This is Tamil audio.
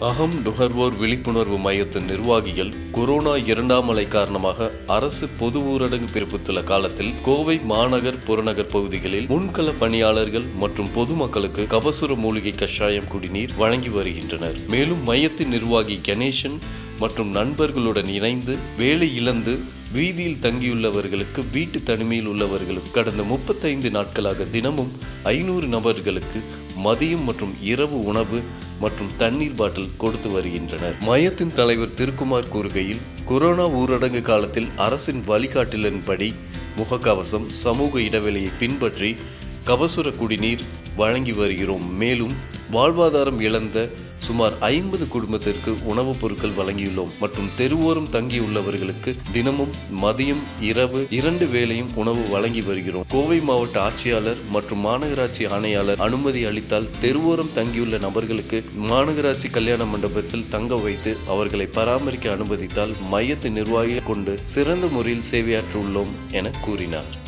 அகம் நுகர்வோர் விழிப்புணர்வு மையத்தின் நிர்வாகிகள் கொரோனா இரண்டாம் அலை காரணமாக அரசு பொது ஊரடங்கு பிறப்பித்துள்ள காலத்தில் கோவை மாநகர் புறநகர் பகுதிகளில் முன்கள பணியாளர்கள் மற்றும் பொதுமக்களுக்கு கபசுர மூலிகை கஷாயம் குடிநீர் வழங்கி வருகின்றனர். மேலும் மையத்தின் நிர்வாகி கணேசன் மற்றும் நண்பர்களுடன் இணைந்து வேலை இழந்து வீதியில் தங்கியுள்ளவர்களுக்கு வீட்டு தனிமையில் உள்ளவர்களுக்கு கடந்த முப்பத்தைந்து நாட்களாக தினமும் ஐநூறு நபர்களுக்கு மதியம் மற்றும் இரவு உணவு மற்றும் தண்ணீர் பாட்டில் கொடுத்து வருகின்றனர். மையத்தின் தலைவர் திருக்குமார் கூறுகையில் கொரோனா ஊரடங்கு காலத்தில் அரசின் வழிகாட்டலின்படி முகக்கவசம் சமூக இடைவெளியை பின்பற்றி கபசுர குடிநீர் வழங்கி வருகிறோம். மேலும் வாழ்வாதாரம் இழந்த சுமார் ஐம்பது குடும்பத்திற்கு உணவுப் பொருட்கள் வழங்கியுள்ளோம். மற்றும் தெருவோரம் தங்கியுள்ளவர்களுக்கு தினமும் மதியம் இரவு இரண்டு வேளையும் உணவு வழங்கி வருகிறோம். கோவை மாவட்ட ஆட்சியாளர் மற்றும் மாநகராட்சி ஆணையாளர் அனுமதி அளித்தால் தெருவோரம் தங்கியுள்ள நபர்களுக்கு மாநகராட்சி கல்யாண மண்டபத்தில் தங்க வைத்து அவர்களை பராமரிக்க அனுமதித்தால் மையத்து நிர்வாகிகள் கொண்டு சிறந்த முறையில் சேவையாற்றுள்ளோம் என கூறினார்.